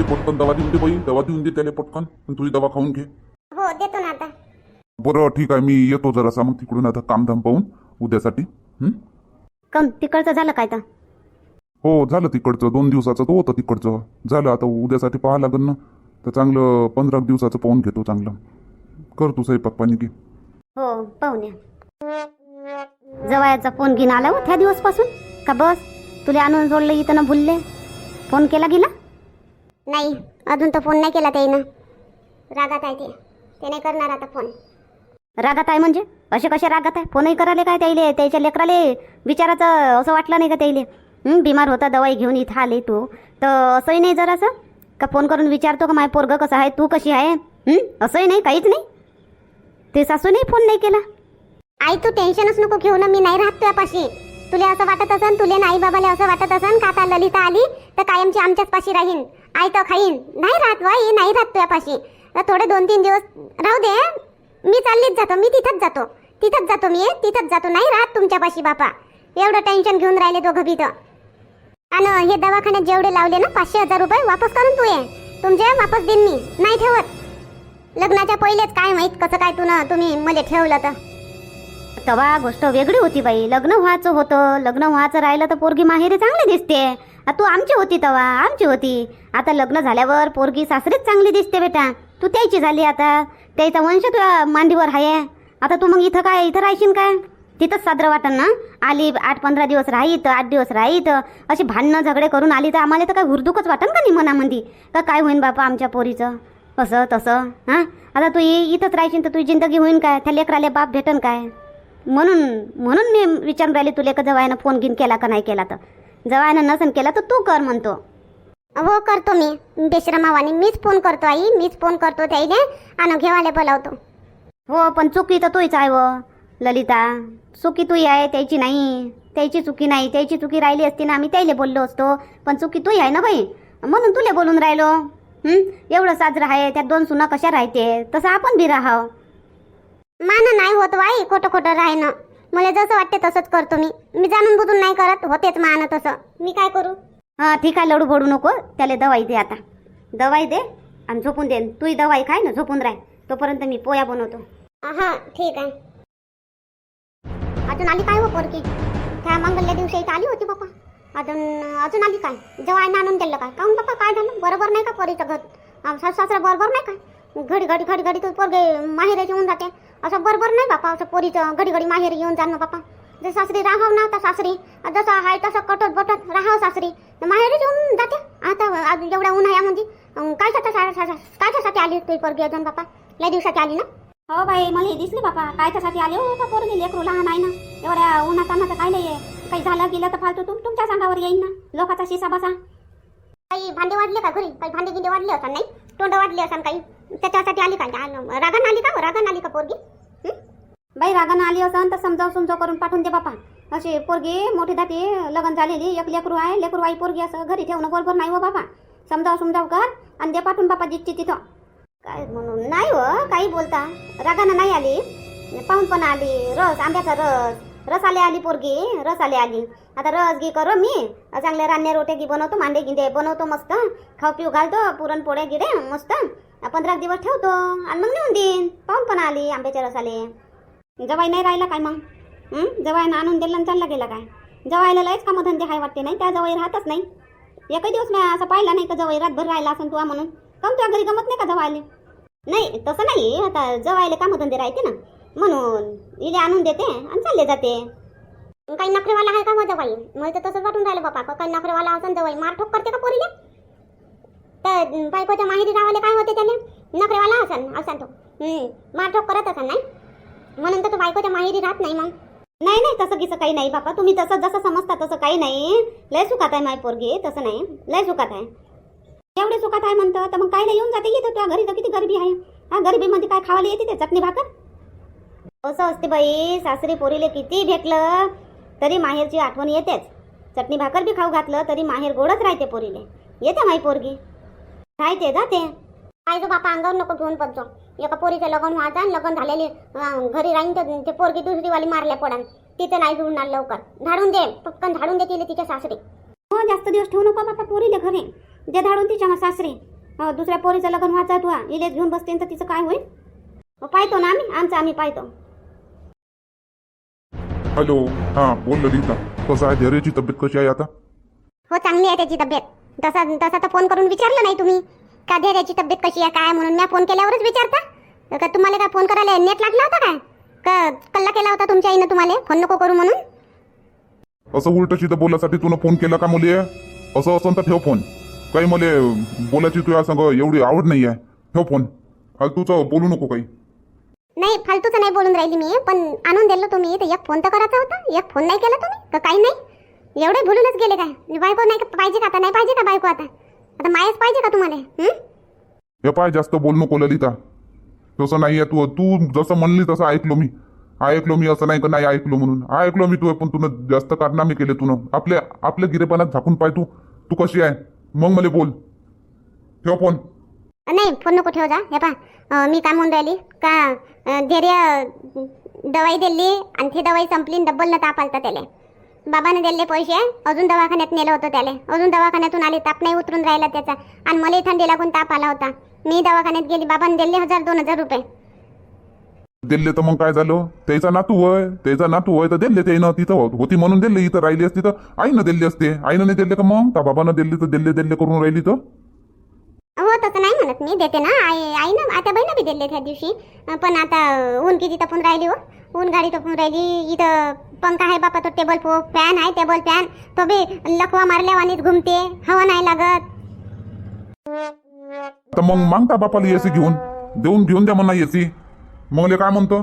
दे पटकन दवा देऊन दे बाई. दवा देऊन दे त्याला पटकन. आणि तुझी दवा खाऊन घे. हो देतो ना आता. बरं ठीक आहे. मी येतो जरासा. मग तिकडून आता कामधाम पाहून उद्यासाठी. हं? कम तिकडचं झालं काय तर हो झालं तिकडचं. दोन दिवसाचं तो होतं तिकडचं. झालं आता उद्यासाठी पाहा लागेल ना. तर चांगलं पंधरा दिवसाचं पाहून घेतो चांगलं. कर तू स्वयंपाक पाणी घे. हो पाहुण्या जवळचा फोन घेऊन आला हो त्या दिवसपासून. का बस तुला आणून जोडलं इथं ना भुलले. फोन केला गेला? नाही अजून तर फोन नाही केला त्याईनं. रागात आहे ते. ते नाही करणार आता फोन रागात आहे म्हणजे? असे कसे रागात आहे फोनही करायला काय त्याईले? त्याच्या लेकराले विचाराचं असं वाटलं नाही का त्याईले? बिमार होता दवाई घेऊन इथं आले तू. तर असंही नाही जरासं का फोन करून विचारतो का माय पोरगं कसं आहे तू कशी आहे? हं? असंही नाही काहीच नाही? ते सासूने फोन नाही केला. आई तू टेन्शनच नको घेऊ ना मी नाही राहत तुझ्यापाशी. तुला असं वाटत असन? तुले नाही बाबाला असं वाटत असन का आता ललिता आली तर कायमची आमच्याच पाशी राहीन? आई तर खाईन. नाही राहत वाई नाही राहत तुझ्यापाशी तर थोडे दोन तीन दिवस राहू दे. मी चाललीच जातो मी तिथंच जातो. तिथंच जातो मी तिथंच जातो. नाही राहत तुमच्यापाशी बापा. एवढं टेन्शन घेऊन राहिले दोघं बी आणि हे दवाखान्यात जेवढे लावले ना पाचशे हजार रुपये वापस करून तू ये. तुमचे वापस देईन मी. नाही ठेवत. लग्नाच्या पहिलेच काय माहीत कसं काय तू ना तुम्ही मला ठेवलं तर. तवा गोष्ट वेगळी होती बाई. लग्न व्हायचं होतं. लग्न व्हायचं राहिलं तर पोरगी माहेरी चांगली दिसते. तू आमची होती तवा. आमची होती. आता लग्न झाल्यावर पोरगी सासरीच चांगली दिसते बेटा. तू त्याची झाली आता. त्याचा वंश तुझ्या मांडीवर आहे. आता तू मग इथं काय इथं राहशील काय? तिथंच साजरं वाटन ना? आली आठ पंधरा दिवस राहीत आठ दिवस राहीत. अशी भांडणं झगडे करून आली तर आम्हाला तर काय हुरदुकच वाटन का नाही मनामध्ये का काय होईन बापा आमच्या पोरीचं? असं तसं हां? आता तू इथंच राहशील तर तुझी जिंदगी होईन काय? त्या लेकराले बाप भेटन काय? म्हणून म्हणून मी विचारून राहिले तुले का जवायनं फोन घेऊन केला का नाही केला तर? जवायनं नसन केला तर तू कर म्हणतो. हो करतो मी. बेश्रमावानी मीच फोन करतो आई मीच फोन करतो त्याईले आणि घेवाले बोलावतो. हो पण चुकी तर तूच आहे व ललिता. चुकी तू आहे त्याची नाही. त्याची चुकी नाही. त्याची चुकी राहिली असती ना आम्ही त्याला बोललो असतो. पण चुकी तू आहे ना बाई? म्हणून तुले बोलून राहिलो. एवढं साजरं आहे त्यात दोन सुना कशा राहते? तसं आपण बी राहावं. मान नाही होत वाई खोटं खोटं राहणं. मला जसं वाटते तसंच करतो मी. मी जाणून बुजून नाही करत होतेच मान तसं. मी काय करू? हां ठीक आहे लडू पडू नको. त्याला दवाई दे आता. दवाई दे आणि झोपून दे. तूही दवाई खाय ना झोपून राह. तोपर्यंत मी पोया बनवतो. हा ठीक आहे. अजून आली काय हो पोरकी त्या मंगलल्या दिवशी इथं आली होती बाप्पा अजून अजून आली काय? जेव्हा आईनं आणून दिलं काय? काहून बाप्पा काय झालं? बरोबर नाही का पोरीचं घर? सासू सासरा बरोबर नाही का? घडी घडी घडी घडी तू पोरगे माहेर येऊन जाते. असं बरोबर नाही बापा असं पोरीचं घडी घडी माहेर येऊन जाणं बापा. जर सासरी राहाव ना आता सासरी. जसं आहे तसं कटत बटत राहावं सासरी. माहेर येऊन जाते. आता आज एवढ्या उन्हाळ्यामध्ये अं, काय कायच्यासाठी आली तुझी पोरगी अजून बापा. लय दिवसाची आली ना? हो बाई मला हे दिसले बापा. काय त्यासाठी आले हो का पोरगी लेकरू लहान आहे ना. एवढ्या उन्हात अन्नाचं काय नाही काही झालं गेलं तर फालतू तू तुमच्या सांगावर येईन ना. लोकाचा शिसा बसा काही भांडे वाढले का घरी? काही भांडे गिंडे वाढले असं नाही? तोंड वाढले असं काही? त्याच्यासाठी आली का? रागान आली का रागान आली का पोरगी? हं? बाई रागानं आली असं तर समजाव समजाव करून पाठवून दे बापा. अशी पोरगी मोठी दाटी लग्न झालेली एक लेकरू आहे लेकरू आई पोरगी असं घरी ठेवणं बरोबर नाही हो बापा. समजाव समजाव कर आणि दे पाठवून बापा जिथची तिथं. काय म्हणून? नाही हो काही बोलता. रागानं नाही आली. पाहून पण आली. रस आंब्याचा रस. रस आले आली पोरगी रस आले आली. आता रस घे करो मी. चांगले रान्ने रोटे घी बनवतो मांडे गिंडे बनवतो मस्त. खाऊ पिऊ घालतो पुरणपोळ्या गिडे मस्त. पंधरा दिवस ठेवतो. आणि मग नेऊन देईन. पाहून पण आली आंब्याचे रस आले जवाई नाही राहिला काय मग? जवाईनं आणून दिलं आणि चालला गेला काय? जवायला लयच कामधंदे हाय वाटते नाही. त्या जवळ राहतच नाही. एकही दिवस मी असं पाहिला नाही का जवळ रातभर राहिला असं तुला म्हणून. कम तुझ्या घरी गमत नाही का जवायले? नाही तसं नाही. आता जवायले कामधंदे राहते ना. म्हणून इथे आणून देते आणि चालले जाते. काही नखरेवाला आहे का हो माझा बाई मला तर तसंच वाटून राहिलं बापा. काही नखरेवाला असं जवळ मारठोक करते का पोरीला? तर बायकोच्या माहेरी रावाले काय होते त्याने नखरेवाला असन असन तो. मार मारठोक करत असन नाही? म्हणून तर तो बायकोच्या माहेरी राहत नाही मग. नाही नाही तसं गिसं काही नाही बापा. तुम्ही तसं जसं समजता तसं काही नाही. लय सुखात आहे माय पोरगी तसं नाही. लय सुखात आहे. एवढे सुखात आहे म्हणतं तर मग काय नाही येऊन जाते? येतो तुझ्या घरी तर किती गरिबी आहे. हा गरिबीमध्ये काय खावायला येते ते? चटणी भाकर? असं असते बाई सासरी पोरीले किती भेटलं तरी माहेरची आठवण येतेच. चटणी भाकर बी खाऊ घातलं तरी माहेर गोडच राहते पोरीले. येते माई पोरगी? राहते जाते काय जो बापा अंगावर नको घेऊन पडतो. एका पोरीचं लग्न व्हायचं आणि लग्न झालेली घरी राहीन तर ते पोरगी दुसरीवाली मारल्या पडान. तिथं नाही जुळणार लवकर. झाडून दे पटकन झाडून दे तिला तिच्या सासरी. हो जास्त दिवस ठेवू नको बापा पोरीले घरी. जे धाडून तिच्या मग सासरी. दुसऱ्या पोरीचं लग्न व्हायचं तू इलेच घेऊन बसते तर तिचं काय होईल? पाहतो ना आम्ही. आमचं आम्ही पाहतो. हॅलो हां बोल ललिता. कसं आहे धैर्याची तब्येत कशी आहे आता? हो चांगली आहे त्याची तब्येत. तसा तसा तर फोन करून विचारलं नाही तुम्ही. का धैर्याची तब्येत कशी आहे काय म्हणून? मी फोन केल्यावरच विचारता. का तुम्हाला काय फोन करायला नेट लागला होता काय? का कल्ला केला होता तुमच्या आईनं तुम्हाला? फोन नको करू म्हणून? असं उलट सिधं बोलासाठी तुला फोन केला का मुली? असं असं तर ठेव फोन. काही मले बोलायची तुझ्या संग एवढी आवड नाही आहे ठेव फोन. फालतूचं बोलू नको काही. नाही फालतूचं नाही बोलून राहिली मी पण आणून दिलं तुम्ही तर एक फोन तर करायचा होता एक फोन नाही केला तुम्ही का काही नाही? एवढे भुलूनच गेले काय? बायको नाही का- पाहिजे का आता? नाही पाहिजे का बायको आता? आता मायच पाहिजे का तुम्हाला? हं? हे पाय जास्त बोल नको ललिता. तसं नाही आहे तू तू जसं म्हणली तसं ऐकलो मी. ऐकलो मी असं नाही का नाही ऐकलो म्हणून. ऐकलो मी तू पण तुनं जास्त कारनामे केले तुनं. आपल्या आपल्या गिरेपणात झाकून पाय तू. तू कशी आहे? मग मला बोल. ठेव फोन. नाही फोन नको ठेव जा. हे पा मी काय म्हणून राहिली. का धैर्य दवाई दिली आणि ती दवाई संपली डब्बल न ताप आलता त्याला. बाबाने दिले पैसे अजून दवाखान्यात नेलं होतं त्याला. अजून दवाखान्यातून आले ताप नाही उतरून राहिला त्याचा. आणि मला थंडी लागून ताप आला होता. मी दवाखान्यात गेली बाबाने दिले हजार दोन हजार रुपये. दिले तर मग काय झालं? त्याचा नातू होय त्याचा नातू होय तर दिले त्यानं तिथं होती म्हणून दिले इथं राहिली असती तर आईनं दिली असते. आईनं नाही दिले का मग? त्या बाबानं दिली तर दिले दिले करून राहिली तर? हो तसं नाही म्हणत मी देते ना. आई आई ना आता बहिणं बी दिले त्या दिवशी. पण आता ऊन किती तपून राहिली हो. ऊन गाडी तपून राहिली. इथं पंखा आहे बापा तो टेबल फो फॅन आहे टेबल फॅन तो बी लखवा मारल्यावानीच घुमते. हवा नाही लागत. तर मग मागता बापाला एसी घेऊन देऊन घेऊन द्या म्हणा एसी मग काय म्हणतो?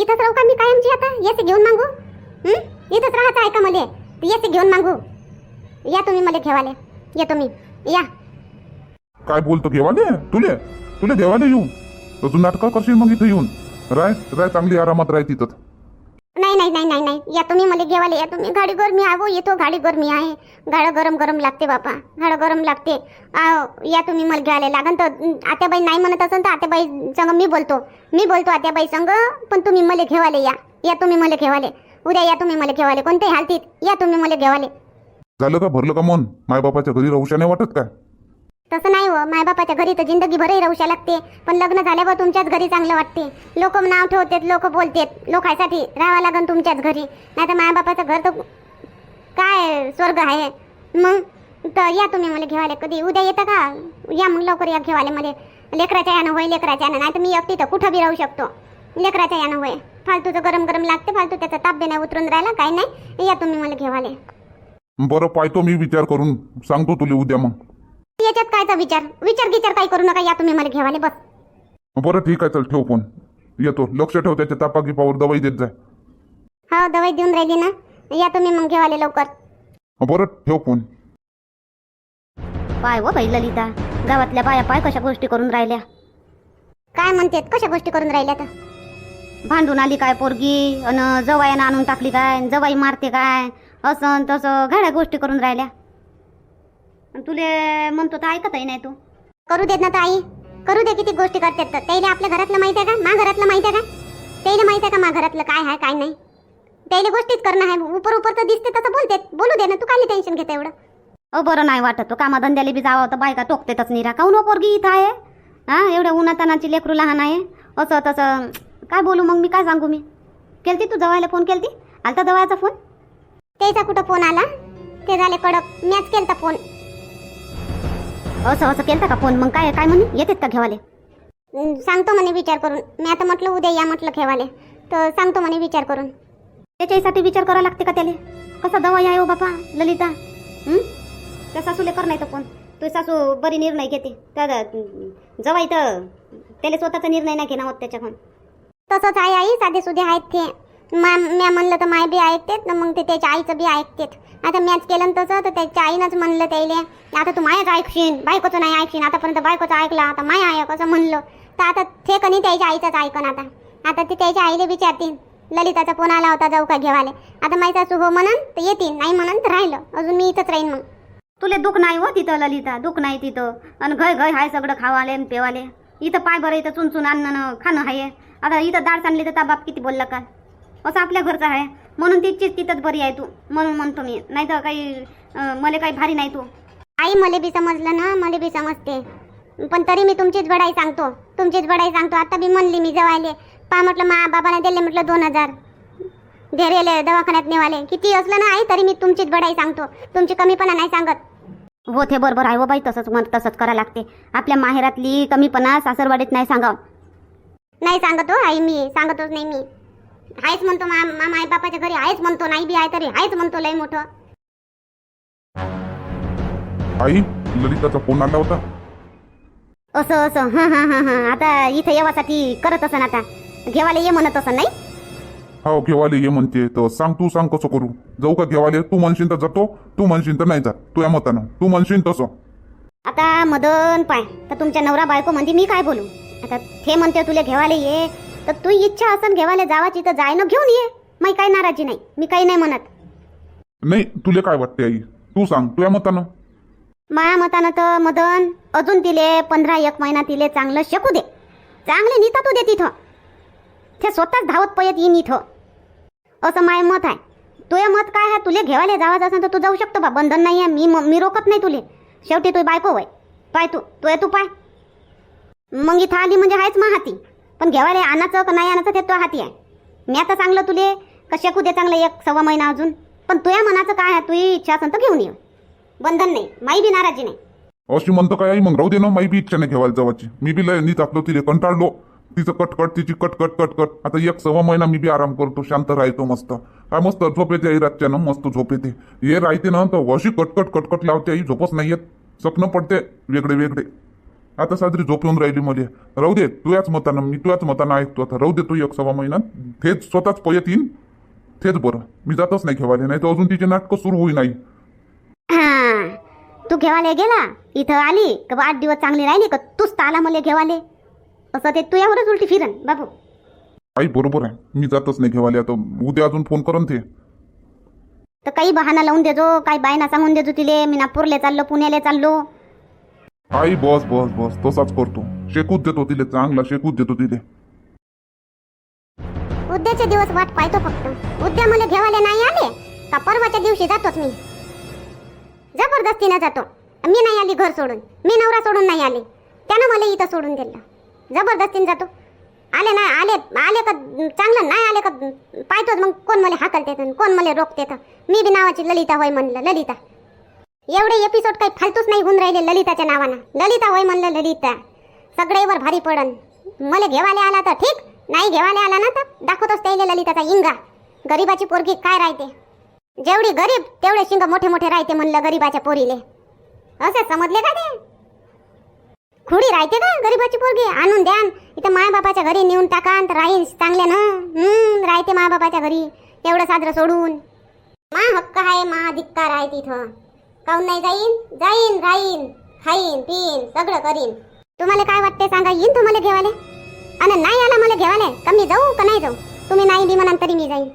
इथंच राहू का मी कायमची आता? येसे घेऊन मागू? हं? इथंच राहायचं आहे का मला? येसे घेऊन मागू. या तुम्ही मला घेवाले. येतो मी. या. काय बोलतो घेवाले? तुले? तुले देवाले येऊ. तर तू नाटकं करशील मग इथं येऊन. राय राय चांगली आरामात राय तिथं. नाही नाही नाही नाही नाही. या तुम्ही मला घेवाले. या तुम्ही गाडी गरमी आहे येतो गाडी गरमी आहे. गाडं गरम गरम लागते बापा. गाडं गरम लागते. आहो, या तुम्ही मला घ्यायला लागन तर आत्याबाई नाही म्हणत असेल तर आत्याबाई संग मी बोलतो. मी बोलतो आत्याबाई संग पण तुम्ही मला घेवाले या. या तुम्ही मला घेवाले. उद्या या तुम्ही मला घेवाले. कोणत्याही हालतीत या तुम्ही मला घेवाले. झालं का भरलं का मन? मायबापाच्या घरी राहूशा नाही वाटत काय? तसं नाही हो मायबापाच्या घरी तर जिंदगीभरही राहूशा लागते. पण लग्न झाल्यावर तुमच्याच घरी चांगलं वाटते. लोक नाव ठेवतात लोक बोलतात. लोकांसाठी राहावं लागन तुमच्याच घरी. नाही तर मायबापाचं घर तर काय स्वर्ग आहे? मग? तर या तुम्ही मला घेवाले कधी. उद्या येतं का? या मग लवकर या घेवाले मध्ये लेकराच्या यानं होय लेकराच्या यानं. नाही तर मी एकटी तर कुठं बी राहू शकतो. लेकराच्या यानं होय. फालतूचं गरम गरम लागते फालतू त्याचा ताप बी नाही उतरून राहिला काय नाही. या तुम्ही मला घेवाले. बरं पाहतो मी विचार करून. सांगतो तुला उद्या मग. याच्यात कायचा विचार? विचार गिचार काही करू नका या तुम्ही मला घेवाले बस. बरं ठीक आहे चल ठेव फोन. येतो. लक्ष ठेव त्याच्या तापा गिपावर दवाई देत जाय. हो दवाई देऊन राहिली ना? या तुम्ही मग घेवाले लवकर. बरं ठेव फोन. पाय व बाई ललिता. गावातल्या बाया पाय कशा गोष्टी करून राहिल्या? काय म्हणते कशा गोष्टी करून राहिल्या तर? भांडून आली काय पोरगी? अन जवायानं आणून टाकली काय? अन जवाई मारते काय? असं तसं घड्या गोष्टी करून राहिल्या. अन तुले म्हणतो तर ऐकतही नाही तू. करू देत ना तर आई करू दे किती गोष्टी करतात तर. त्याला आपल्या घरातलं माहिती आहे का? मा घरातलं माहिती आहे का? त्याला माहिती आहे का मा घरातलं काय आहे काय नाही? त्याला गोष्टीच करणं आहे. उपर उपर तर दिसते तसं बोलते बोलू दे ना तू काय टेन्शन घेते एवढं? अ बरं नाही वाटत तो कामाधंद्याला बी जावं तर बायका टोकतेतच निरा. काऊन हो पोरगी इथं आहे? हा एवढ्या उन्हातानाची लेकरू लहान आहे. असं तसं. काय बोलू मग मी? काय सांगू मी? केलती तू जवायला फोन? केलती? आलता जवायचा फोन? त्याचा कुठं फोन आला? ते झाले कडक. मॅच केलता फोन. असं असं केलता का फोन? मग काय काय म्हणे? येतेत का घेवाले? सांगतो म्हणे विचार करून. मी आता म्हटलं उद्या या म्हटलं खेवाले तर सांगतो म्हणे विचार करून. त्याच्यासाठी विचार करावा लागते का त्याले? कसा दवा आहे हो बापा ललिता? त्या सासूले कर नाही तर फोन. तुझी सासू बरी निर्णय घेते. तर जवाई तर त्याला स्वतःचा निर्णय नाही घेणार होत त्याच्याकडून. तसंच आहे आई साधे सुधे आहेत ते. मा म्या म्हणलं तर माय बी ऐकतेत ना मग ते त्याच्या आईचं बी ऐकतेत. आता मॅच केलं तसं तर त्याच्या आईनंच म्हणलं त्याईले आता तू मायाच ऐकशील बायकोचं नाही ऐकशील आतापर्यंत बायकोचं ऐकलं आता माया ऐक असं म्हणलं. तर आता ते कणी त्याच्या आईचंच ऐकन आता. आता ते त्याच्या आईले विचारतील ललिताचा फोन आला होता जाऊ का घेवाले. आता माहिती असू हो म्हणन तर येतील नाही म्हणन तर राहिलं. अजून मी इथंच राहीन मग. तुले दुःख नाही हो तिथं ललिता दुःख नाही तिथं. आणि घय घय हाय सगळं खावाले आणि पेवाले. इथं पाय बरं इथं चुनचून आणणं खाणं आहे आता इथं दाड सांडली तर ता बाप किती बोलला का? असं आपल्या घरचं आहे. म्हणून तिचीच तिथंच बरी आहे तू. म्हणून म्हणतो मी. नाही तर काही मला काही भारी नाही तू. आई मला बी समजलं ना. मला बी समजते. पण तरी मी तुमचीच बडाई सांगतो. तुमचीच बडाई सांगतो. आता बी म्हणली मी जवायले पा म्हटलं मा बाबाने दिले म्हटलं दोन हजार. धेरेले दवाखान्यात नेवाले. किती असलं ना आई तरी मी तुमचीच बडाई सांगतो. तुमची कमीपणा नाही सांगत. हो ते बरोबर आहे हो बाई. तसंच मग तसंच करा लागते. आपल्या माहेरातली कमीपणा सासरवाडीत नाही सांगावं. नाही सांगत हो आई मी. सांगतच नाही मी. आहेच म्हणतो मा मा माय बापाच्या घरी आहेच म्हणतो नाही बी आहे तरी आहेच म्हणतो लय मोठं. आई ललिताचा फोन आला होता. असं असं हां हां हां हां आता इथे येवासाठी करत असन आता. घेवाले ये म्हणत असं नाही? हो घेवाले ये म्हणते तर सांग तू सांग कसं करू? जाऊ का घेवाले? तू म्हणशील तर जातो तू म्हणशील तर नाही जात. तुझ्या मतानं तू म्हणशील तसं. आता मदन पाय तर तुमच्या नवरा बायको म्हणते मी काय बोलू? आता ते म्हणते तुला घेवाले ये तर तू इच्छा असन घेवाले जावाची तर जाय ना घेऊन ये. मी काही नाराजी नाही. मी काही नाही म्हणत. नाही तुले काय वाटते आई? तू सांग तुझ्या मतानं. माया मतानं तर मदन अजून तिले पंधरा एक महिना तिले चांगलं शकू दे. चांगले निता तू दे तिथं. ते स्वतःच धावत पयत येईन इथं. असं माय मत आहे. तुझं मत काय आहे? तुले घेवाले जावाचं असेल तर तू जाऊ शकतो बा. बंधन नाही आहे मी म- रोकत नाही तुले. शेवटी तू बायको वय पाय तू. तू तू पाय. मग इथं आली म्हणजे आहेच मा हाती पण घेवाले आणायचं का नाही आणायचं ते तो हाती आहे. मी आता चांगलं तुले कशा शकू दे चांगलं एक सव्वा महिना अजून. पण तुया मनाचं काय आहे? तुझी इच्छा असेल तर घेऊन ये. बंधन नाही. माई बी नाराजी नाही. अशी म्हणतो काय आई मग राहू दे ना माई बी इच्छा नाही घेवायला जावाची. मी बी लय नीत आपलं तिथे कंटाळलो. तिचं कटकट तिची कटकट कटकट. आता एक सव्वा महिना मी बी आराम करतो शांत राहतो मस्त. काय मस्त झोप येते आई रातच्या ना मस्त झोप येते हे राहते ना तर अशी कटकट कटकट लावते आई झोपच नाही येत. स्वप्न पडते वेगळे वेगळे. आता साजरी झोप येऊन राहिली मध्ये राहू दे तुझ्याच मतानं मी तुझ्याच मतानं ऐकतो आता. राहू दे तू एक सव्वा महिना. तेच स्वतःच पयत येईन. तेच बरं. मी जातच नाही घेवाले नाही तर अजून तिचे नाटकं सुरू होई नाही. हा. तू घेवाले गेला? इथं आली? का आठ दिवस चांगली राहिली का? तूच तर आला मला घेवाले. असं ते तुझ्यावरच उलटी फिरन बाबू. आई बरोबर आहे. मी जातच नाही घेवाले. आता उद्या अजून फोन करन ते. तर काही बहाना लावून देजो काही बायना सांगून देजो तिले. मी नागपूरले चाललो पुण्याला चाललो. आई बस बस बस तसाच करतो. शेकूत देतो तिले चांगला शेकूत देतो तिले. उद्याचे दिवस वाट पाहतो फक्त. उद्या मला घेवाले नाही आले का परवाच्या दिवशी जातोच मी. जबरदस्तीनं जातो. मी नाही आली घर सोडून. मी नवरा सोडून नाही आले. त्यानं मला इथं सोडून दिलं. जबरदस्तीनं जातो. आले नाही आले आले का चांगलं नाही आले का पाहतोच मग कोण मला हाकलते तर, कोण मला रोखते मी बी नावाची ललिता होय म्हणलं ललिता. एवढे एपिसोड काही फालतूच नाही होऊन राहिले ललिताच्या नावानं. ललिता होय म्हणलं ललिता. सगळेवर भारी पडन. मला घेवाले आला तर ठीक नाही घेवाले आला ना तर दाखवतोच त्याला ललिताचा इंगा. गरीबाची पोरगी काय राहते? जेवढी गरीब तेवढे शिंग मोठे मोठे राहते म्हणलं गरीबाच्या पोरीले. असे समजले का ते? खुडी राहते का गरीबाची पोरगी? आणून द्या. इथं माय बापाच्या घरी नेऊन टाका तर राहीन चांगले ना हम्म राहते माय बापाच्या घरी. एवढं साजरं सोडून. मा हक्क आहे मा धिक्कार आहे तिथं. काहून नाही? जाईन? जाईन राहीन खाईन पिईन सगळं करीन. तुम्हाला काय वाटते सांगा? येईन तुम्हाला घेवाले? आणि नाही आला मला घेवाले? का मी जाऊ का नाही जाऊ? तुम्ही नाही बी म्हणाल तरी मी जाईन.